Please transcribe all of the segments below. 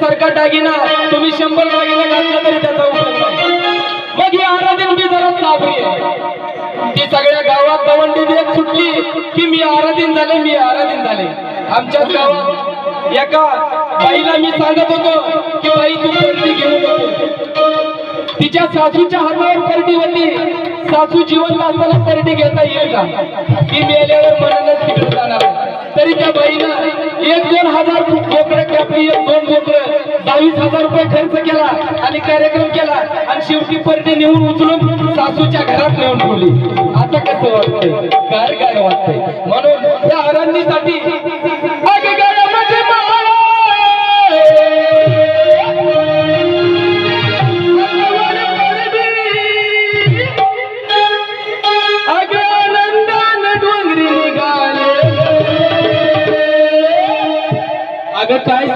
त्याच्यासारखा दागिना तुम्ही शंभर दागिना घातला तरी त्याचा उपयोग नाही. मग ही आराधीन मी जरा साबरी आहे. ती सगळ्या गावात दवंडी देत सुटली की मी आराधीन झाले मी आराधीन झाले. आमच्याच गावात एका बाईला मी सांगत होतो की बाई तू पर्दी घेऊ नको तिच्या सासूच्या हातावर परडी होती. सासू जिवंत असताना परडी घेता येईल का? ती मेल्यावर मनानच तिकडे जाणार तरी त्या बाईनं एक दोन हजार बोकडं कापली एक दोन बोकडं बावीस हजार रुपये खर्च केला आणि कार्यक्रम केला. आणि शेवटी पर्टे नेऊन उचलून सासूच्या घरात नेऊन ठेवली. आता कसं वाटतंय? काय काय वाटतंय. म्हणून त्या आराधनीसाठी अगं काय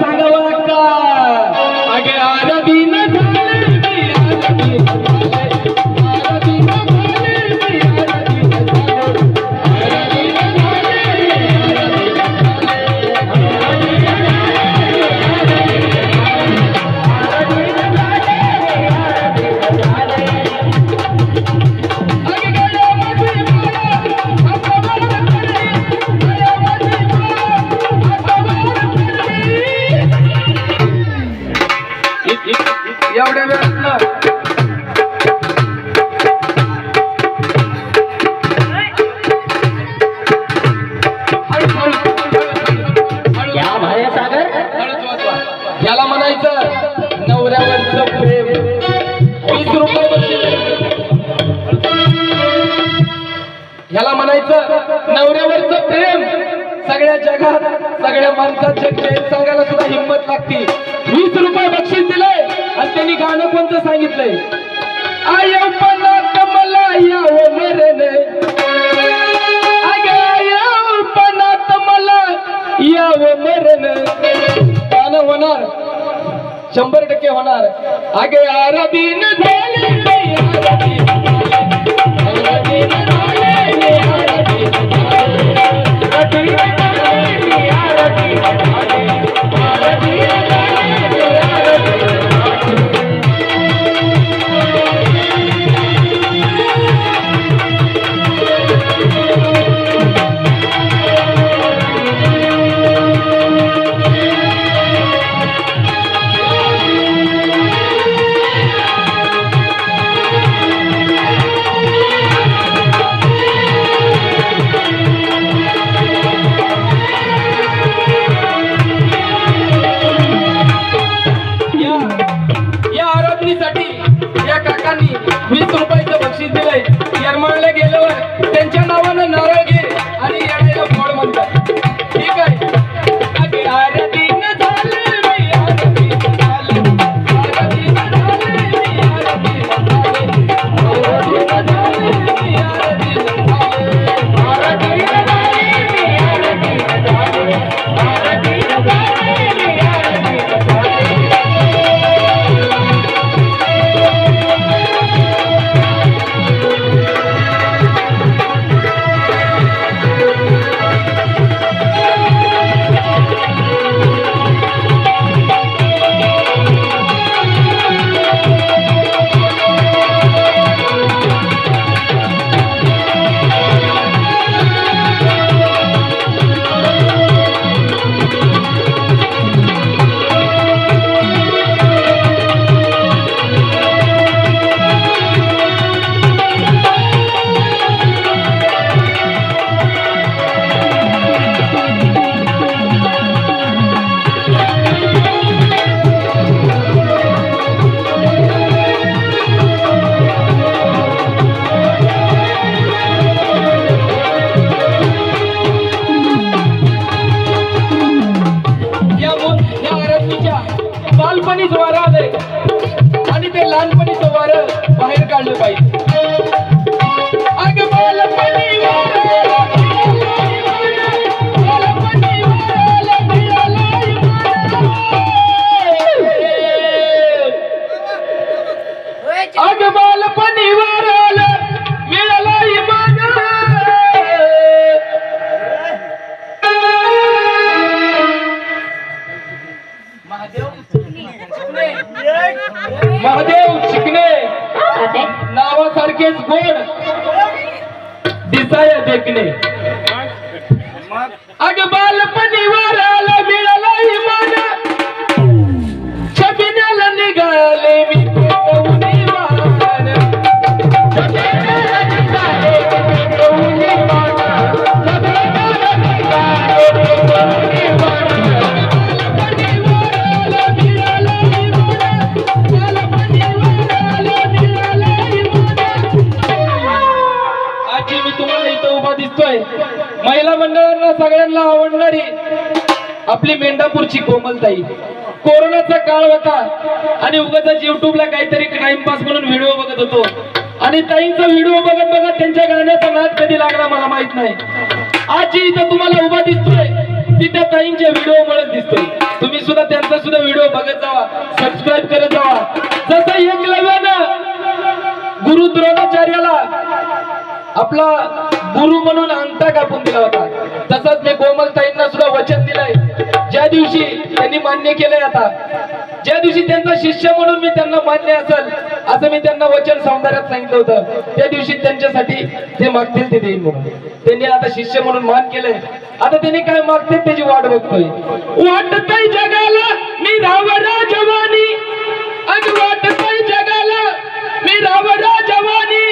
कोणतं सांगितलंय आयपणात मला यावं हो मरण आयपणात मला याव हो मरण पान होणार शंभर टक्के होणार. अगे आरबीन म्हणतात आपली कोमलताई. कोरोनाचा काळ होता आणि उगाच युट्यूबला काहीतरी टाइमपास म्हणून व्हिडिओ बघत होतो. आणि ताईंचा व्हिडिओ बघत बघत त्यांच्या गाण्याचा नाद कधी लागला मला माहीत नाही. आजी इथं तुम्हाला उभा दिसतोय. ती त्या ताईंच्या व्हिडिओ मुळे दिसतोय. तुम्ही सुद्धा त्यांचा सुद्धा व्हिडिओ बघत जावा. सबस्क्राईब करत जावा. जसं एकलव्यानं गुरु द्रोणाचार्याला आपला गुरु म्हणून अंगठा कापून दिला होता. तसंच मी कोमलताईंना सुद्धा वचन दिलंय. ज्या दिवशी त्यांनी मान्य केलंय आता ज्या दिवशी त्यांचा शिष्य म्हणून मी त्यांना मान्य असेल असं मी त्यांना वचन सौंदर्यात सांगितलं होतं त्या दिवशी त्यांच्यासाठी ते मागतील ते देईन म्हणून. त्यांनी आता शिष्य म्हणून मान केलंय. आता त्यांनी काय मागते त्याची वाट बघतोय. वाटतय जगाला मी रावरा जवानी अग वाटतय जगाला मी रावरा जवानी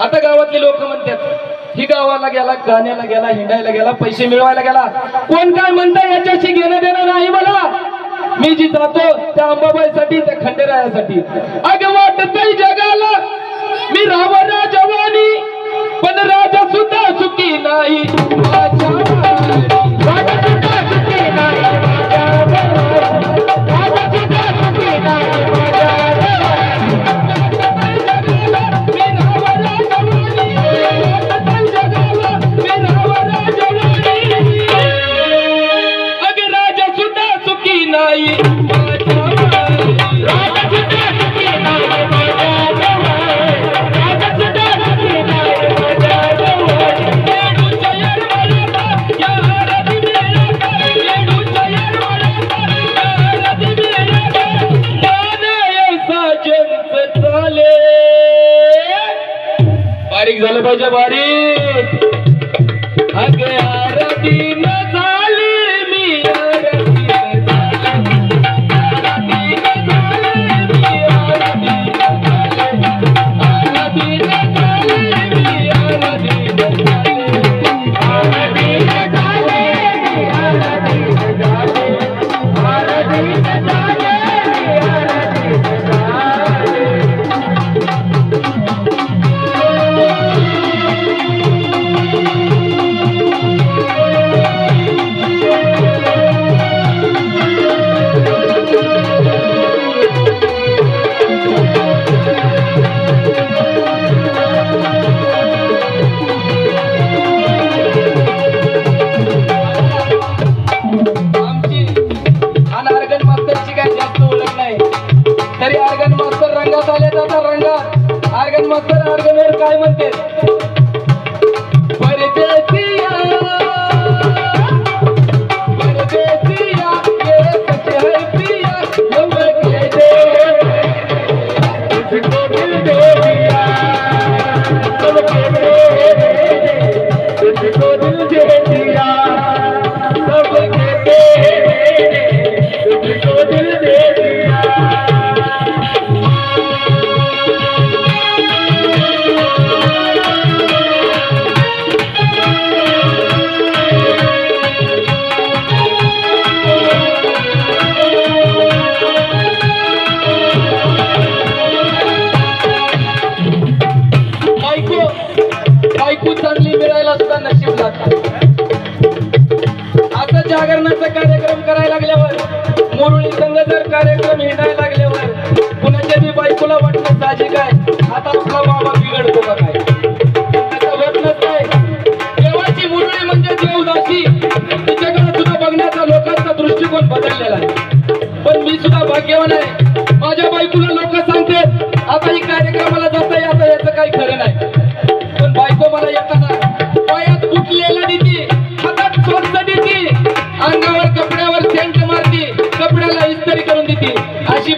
आता गावातले लोक म्हणतात ही गावाला गेला गाण्याला गेला हिंडायला गेला पैसे मिळवायला गेला. कोण काय म्हणता याच्याशी घेणं देणं नाही मला. मी जी जातो त्या अंबाबाईसाठी त्या खंडेरायासाठी. अगं वाटतय जगाला मी रावणा जवानी पण राजा सुद्धा चुकी राजा सुद्धा नाही रंगात आर्गन काय म्हणते?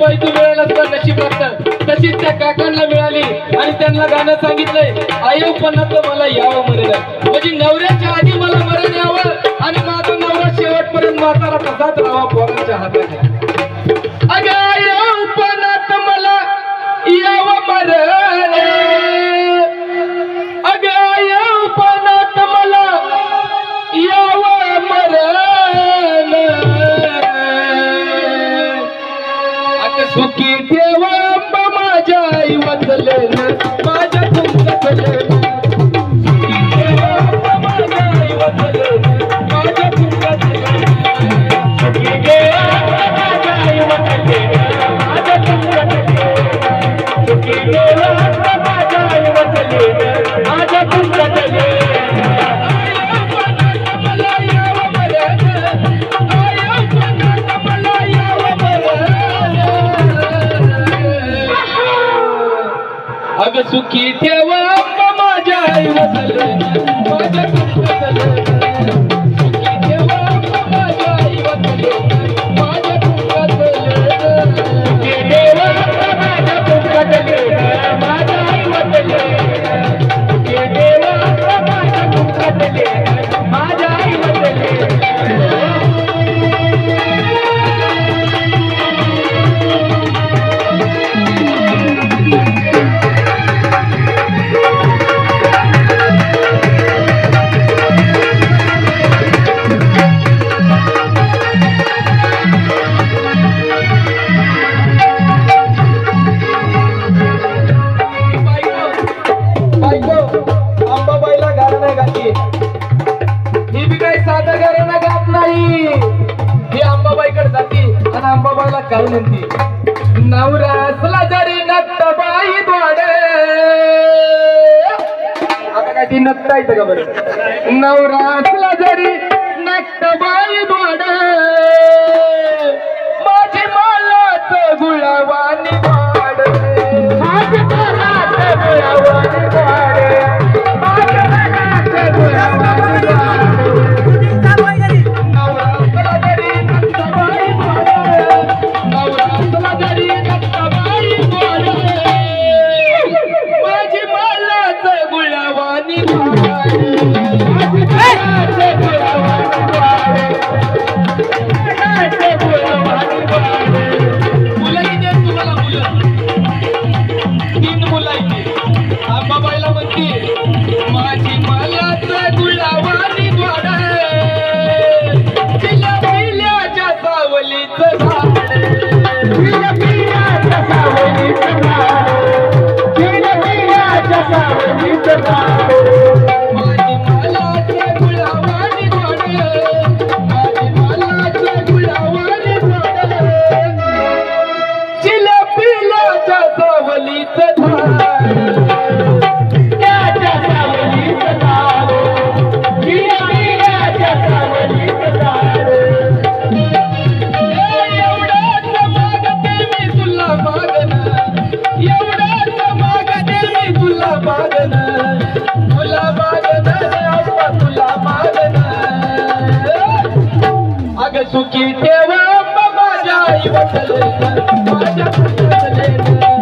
बायको मिळायला तर नशीब लागतात तशीच त्या काकांना मिळाली आणि त्यांना गाणं सांगितलंय आयोपणात मला यावं म्हणाल म्हणजे नवऱ्याच्या आधी मला मरण यावं आणि माझा नवरा शेवटपर्यंत माझा तसाच राहावा पोरांच्या हातात सुखी ठेव I'm not.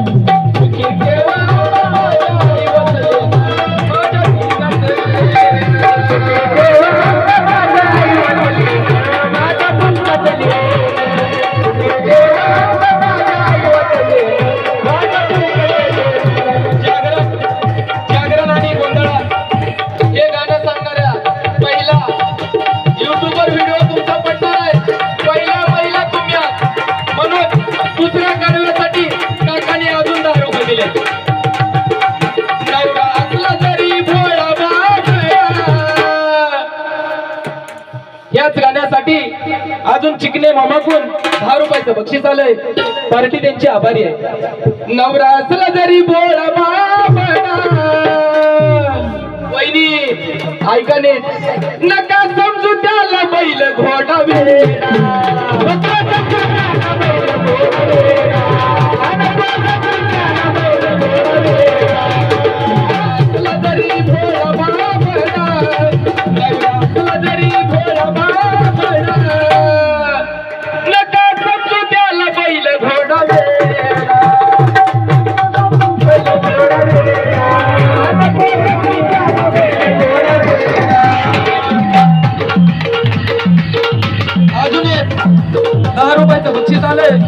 बक्षीस आलंय. पार्टी त्यांची आभारी आहे. नवरासला जरी बोला वहिनी ऐका नका समजू त्याला बैल घोडा